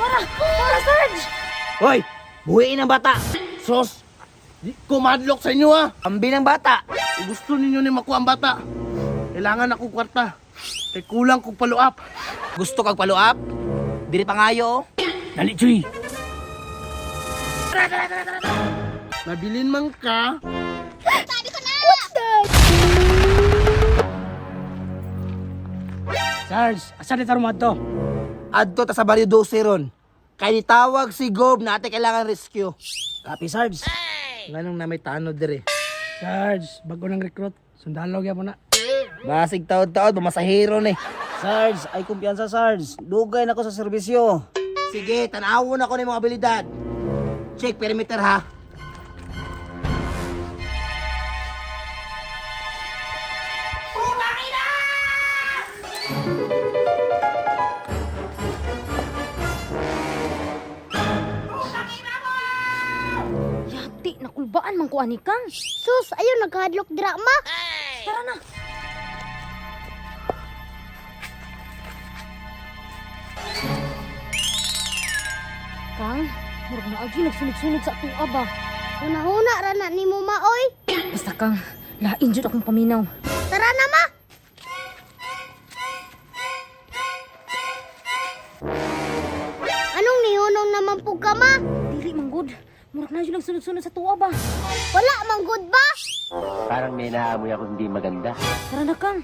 Tuwara! Tuwara, Sarge! Hoy, buhiin ang bata. Sos, di ko madlock sa inyo ha. Ambi ng bata. Kung gusto ninyo ni makuha ang bata, kailangan ako kwarta. Kay kulang kong paluap. Gusto kag paluap? Diri pa ngayo. Dali, Chuy. Mabilin man ka, Sarge, asa ni tarong to? Adto ta sa baryo 12 ron. Kay tawag si Gob na ate kailangan rescue. Copy, Sarge. Nganong na may tanod dire. Sarge, bago ng recruit. Sundalo kaya po na. Basig taod-taod, bumasahero ni. Sarge, ay kumpiyansa Sarge. Dugay na ko sa serbisyo. Sige, tanawon ako ni mga abilidad. Check perimeter ha. Yati, nakulbaan man ko ani kang. Sus, ayaw nagkahadlok drama. Tara na. Kang, murag na agi nagsunog-sunog sa tuwa ba? Una-una ra na ni mo maoy. Basta kang, lain jud akong paminaw. Tara na ma. Anong nihunong naman po ka ma? Dili manggod. Murag na jud nagsunog-sunog sa tuwa ba? Wala mang good ba? Parang may naamoy ako hindi maganda. Tara na kang.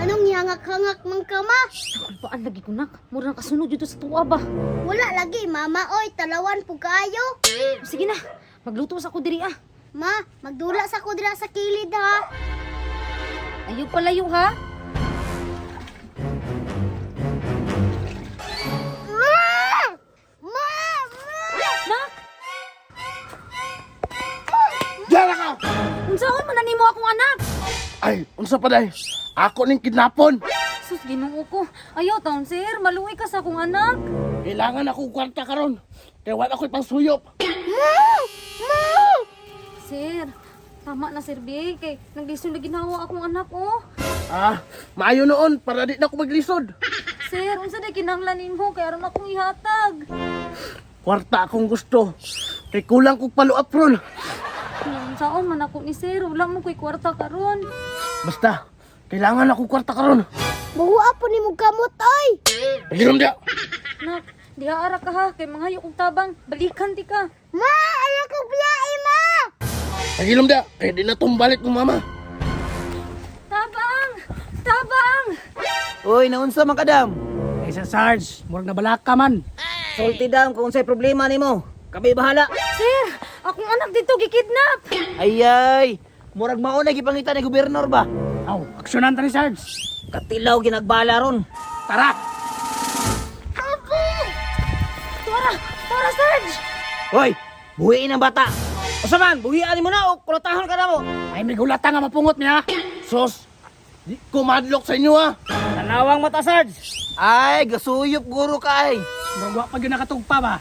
Anong hangak-hangak man ka ma? Nakulbaan lagi ko nak. Murag nakasunod jud to sa tuwa ba? Wala lagi mama oy, talawan po kayo. Sige na. Magluto sa ko diri ah. Ma, magdula sa kudra sa kilid ha. Ayaw palayo ha. Ma! Ma! Ma! Nak, Dala ka! unsaon man nimo akong anak? Ay, unsa pa day? Ako ning kidnapon. Sus, ginoo ko. Ayaw taon, sir. Maluwi ka sa akong anak. Kailangan ako kwarta karon. Kaya wala ako'y pangsuyop. Sir, tama na, Sir B. Kay naglisod na ginawa akong anak, oh. Ah, maayo noon para di na ako maglisod. Sir, unsa na kinanglanin mo? Kaya aron akong ihatag. Kwarta akong gusto. Kay kulang kong paluap ron. Unsaon man ako ni Sir. Wala mo ko'y kwarta karon. Basta, kailangan ako kwarta karon. Buhua po ni mo kamot oy. Paginom dia. Nak, di ara ka ha. Kay mga hayok kong tabang. Balikan ti ka. Ma, ala ko biyai ma. Paginom dia. Kaya di na tumbalik ng mama. Tabang! Tabang! Uy, naunsa man kadam? Ay sa Sarge, murag na balaka man. Sulti dam kung unsay problema nimo. Kami bahala. Sir, akong anak dito gikidnap. Ay ay. Murag mauna gipangita ni gobernador ba? Aw, aksyonan ta ni Sarge. Katilaw ginagbala ron. Tara! Tuwara! Tuwara, Sarge! Hoy, buhiin ang bata. Usa man, buhian mo na o kulatahan ka na mo. Ay, may gulata nga mapungot niya. Sos, di ko madlock sa inyo ha. Tanawang mata Sarge. Ay, gasuyop guro ka ay. Murag wa pag yun nakatugpa ba?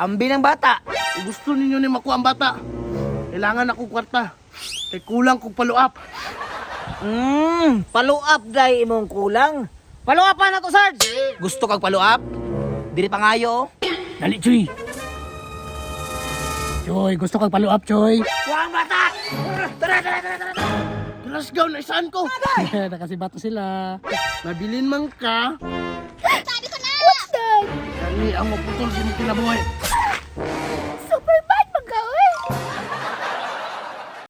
Ambi ng bata. Kung gusto ninyo ni makuha ang bata, kailangan ako kwarta. Kay kulang kong paluap. Hmm, paluap day imong kulang. Paluapan na to Sarge. Gusto kag paluap? Diri pa ngayo. oh. Dali, Choy. Choy, gusto kang paluap, Choy. Kalasgaw na isaan ko. Nakasibato sila. Mabilin man ka, What's that? kani ang maputol sa mga kinabuhay.